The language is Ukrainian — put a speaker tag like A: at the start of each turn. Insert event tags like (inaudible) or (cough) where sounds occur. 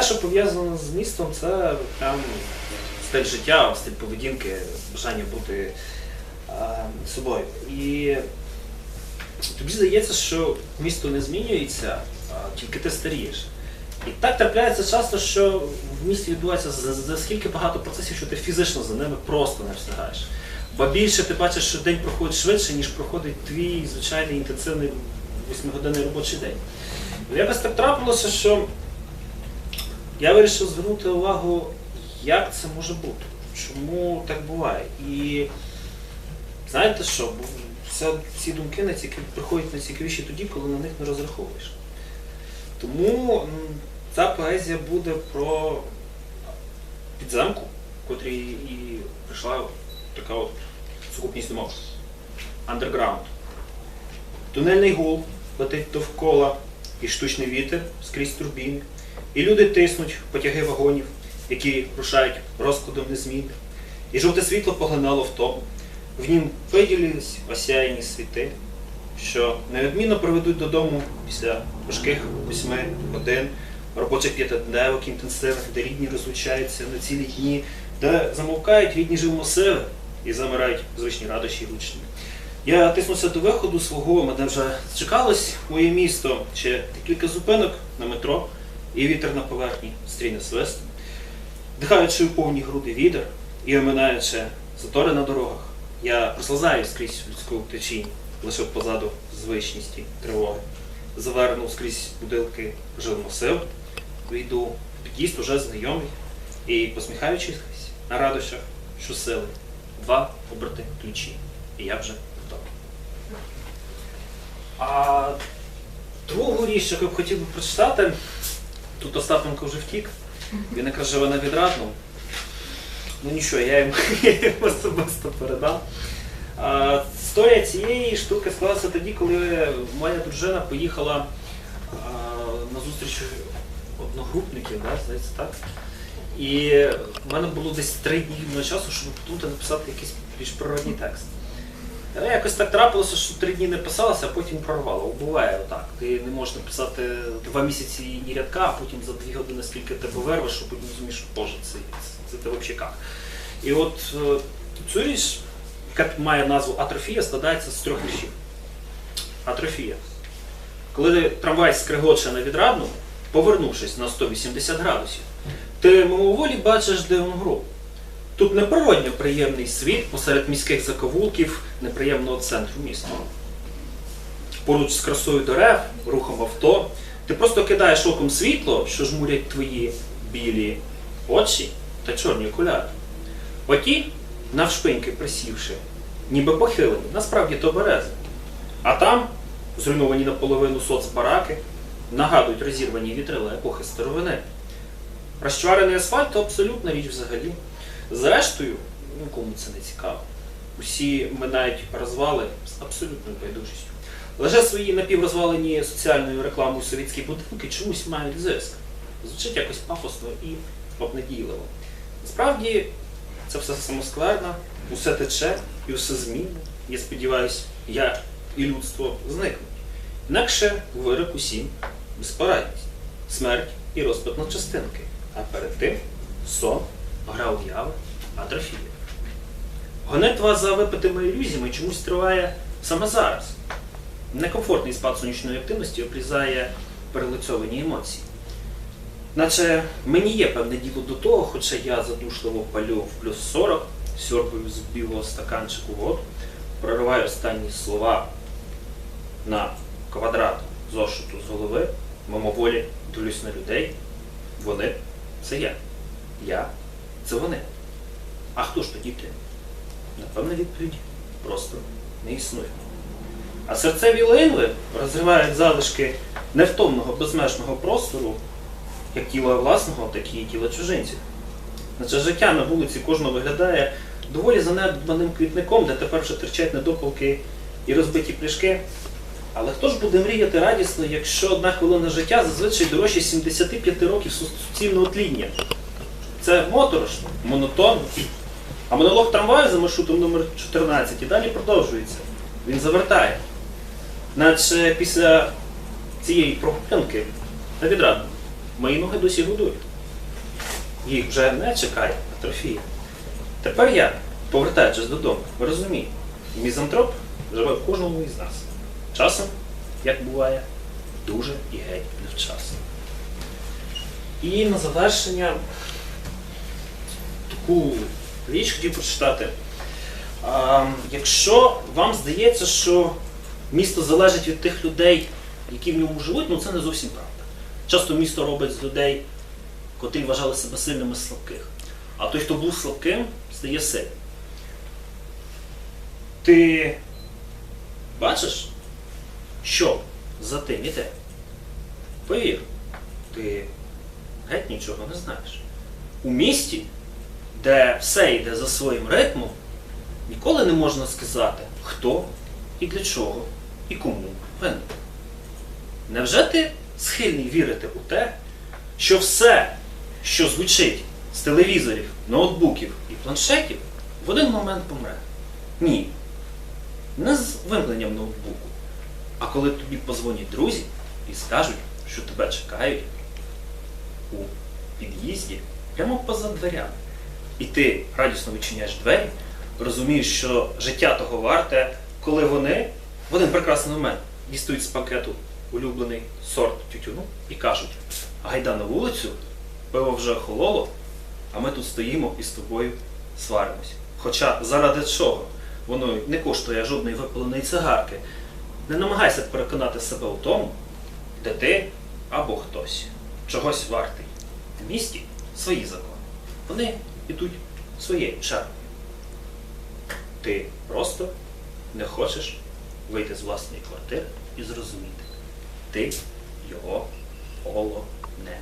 A: все, що пов'язано з містом, це прям стиль життя, стиль поведінки, бажання бути е, собою. І тобі здається, що місто не змінюється, а тільки ти старієш. І так трапляється часто, що в місті відбувається за, за скільки багато процесів, що ти фізично за ними просто не встигаєш. Бо більше ти бачиш, що день проходить швидше, ніж проходить твій звичайний інтенсивний 8-годинний робочий день. Якось так трапилося, що я вирішив звернути увагу, як це може бути, чому так буває. І знаєте що, це, ці думки найцікаві, приходять найцікавіші тоді, коли на них не розраховуєш. Тому ця поезія буде про підземку, в котрій і прийшла така от сукупність думок. Андерграунд. Тунельний гул летить довкола, і штучний вітер скрізь турбіни. І люди тиснуть потяги вагонів, які рушають розкладом незмінних. І жовте світло поглинало в тому. В нім виділились осяяні світи, що неодмінно приведуть додому після важких восьми годин, робочих п'ятидневок інтенсивних, де рідні розлучаються на цілі дні, де замовкають рідні живомосили і замирають звичні радощі і ручні. Я тиснувся до виходу свого, мене вже чекалось моє місто, ще кілька зупинок на метро, і вітер на поверхні стріне свист. Дихаючи у повні груди вітер і оминаючи затори на дорогах, я прослизаю скрізь людську течінь, лише позаду звичності, тривоги. Завернув скрізь будинки жилмосив, війду в під'їзд уже знайомий і посміхаючись на радощах, що сили, два оберти ключі, і я вже. А другу річ, яку я б хотів би прочитати, тут Остапенко вже втік, він якраз живе на відрадному. Ну нічого, я йому, (laughs) я йому особисто передам. А, історія цієї штуки склалася тоді, коли моя дружина поїхала а, на зустріч одногрупників, да, здається, так. І в мене було десь три дні часу, щоб подумати написати якийсь більш природний текст. Але якось так трапилося, що три дні не писалося, а потім прорвало. Буває отак. Ти не можеш написати два місяці ні рядка, а потім за дві години скільки тебе вирвеш, що потім розумієш, боже, це, це, це ти як. І от е, цю річ, яка має назву Атрофія, складається з трьох віршів. Атрофія. Коли трамвай скригоче на відрадну, повернувшись на 180 градусів, ти мимоволі бачиш дивну гру. Тут неприродньо приємний світ посеред міських заковулків неприємного центру міста. Поруч з красою дерев, рухом авто, ти просто кидаєш оком світло, що жмурять твої білі очі та чорні окуляри. Оті, навшпиньки присівши, ніби похилені, насправді то берези. А там, зруйновані наполовину соцбараки, нагадують розірвані вітрила епохи старовини. Розчварений асфальт то абсолютна річ взагалі. Зрештою, нікому це не цікаво. Усі минають розвали з абсолютною байдужістю. Лише свої напіврозвалені соціальною рекламою совєтські будинки чомусь мають зиск. Звучить якось пафосно і обнадійливо. Насправді це все самоскладно, усе тече і усе змінне. Я сподіваюся, я і людство зникнуть. Інакше вирок усім безпорадність, смерть і розпад на частинки. А перед тим сон, гра уяви, атрофія. Гонитва за випитими ілюзіями чомусь триває саме зараз. Некомфортний спад сонячної активності обрізає перелицьовані емоції. Наче мені є певне діло до того, хоча я задушливо палю в плюс 40, сьорбаю з білого стаканчику воду, прориваю останні слова на квадрат зошиту з голови, мимоволі дивлюсь на людей. Вони це я. Я це вони. А хто ж тоді ти? Напевно, відповідь просто не існує. А серцеві линви розривають залишки невтомного безмежного простору, як тіла власного, так і тіла чужинців. Наче життя на вулиці кожного виглядає доволі занедбаним квітником, де тепер вже терчать недопалки і розбиті пляшки. Але хто ж буде мріяти радісно, якщо одна хвилина життя зазвичай дорожче 75 років суцільного тління? Це моторошно, монотонно. А монолог трамваю за маршрутом номер 14 і далі продовжується. Він завертає. Наче після цієї прогулянки на відрадно Мої ноги досі годують. Їх вже не чекає атрофія. Тепер я, повертаючись додому, ви розумієте, мізантроп живе в кожному із нас. Часом, як буває, дуже і геть невчасно. І на завершення таку річ хотів прочитати. А, якщо вам здається, що місто залежить від тих людей, які в ньому живуть, ну це не зовсім правда. Часто місто робить з людей, котрі вважали себе сильними слабких. А той, хто був слабким, стає сильним. Ти бачиш, що за тим іде? Повір, ти геть нічого не знаєш. У місті, де все йде за своїм ритмом, ніколи не можна сказати, хто і для чого і кому винен. Невже ти схильний вірити у те, що все, що звучить з телевізорів, ноутбуків і планшетів, в один момент помре? Ні. Не з вимкненням ноутбуку, а коли тобі позвонять друзі і скажуть, що тебе чекають у під'їзді прямо поза дверями. І ти радісно відчиняєш двері, розумієш, що життя того варте, коли вони в один прекрасний момент дістають з пакету улюблений сорт тютюну і кажуть: гайда на вулицю, пиво вже охололо, а ми тут стоїмо і з тобою сваримось. Хоча заради чого воно не коштує жодної випаленої цигарки, не намагайся переконати себе у тому, де ти або хтось чогось вартий. В місті свої закони. Вони йдуть своєю чергою. Ти просто не хочеш вийти з власної квартири і зрозуміти. Ти його полонений.